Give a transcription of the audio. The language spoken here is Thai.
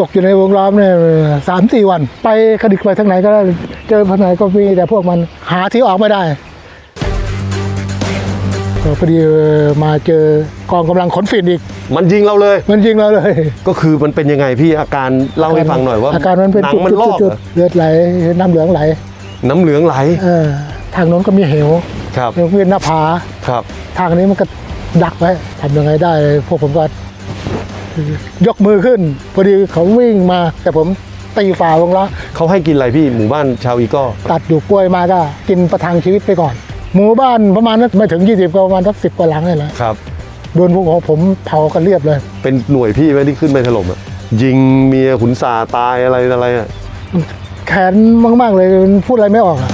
ตกอยู่ในวงล้อมเนี่ยสามสี่วัน ไปกระดิกไปทางไหนก็ได้เจอทางไหนก็มีแต่พวกมันหาที่ออกไม่ได้ก็พอดีมาเจอกองกำลังขนฝิ่นอีก มันยิงเราเลย มันยิงเราเลย ก็คือมันเป็นยังไงพี่อาการเล่าให้ฟังหน่อยว่าอาการมันเป็นหนังจุดมันลอกจุดเหรอเลือดไหลน้ำเหลืองไหล น้ำเหลืองไหลเออทางโน้นก็มีเหวครับเวียนหน้าผาครับ ทางนี้มันก็ ดักไว้ทำยังไงได้ พวกผมก็ยกมือขึ้น พอดีเขาวิ่งมา แต่ผมตีฝ่าวงล้อเขาให้กินอะไรพี่หมู่บ้านชาวอีก็ ตัดอยู่กล้วยมาก็กินประทังชีวิตไปก่อน หมู่บ้านประมาณนั้นไม่ถึง 20ก็ประมาณสักสิบกว่าหลังนี่แหละครับโดนพวกของผมเผากันเรียบเลย เป็นหน่วยพี่ไหมที่ขึ้นไปถล่มอะยิงเมียขุนสาตายอะไรอะไรอะแขนมากๆเลยพูดอะไรไม่ออกอะ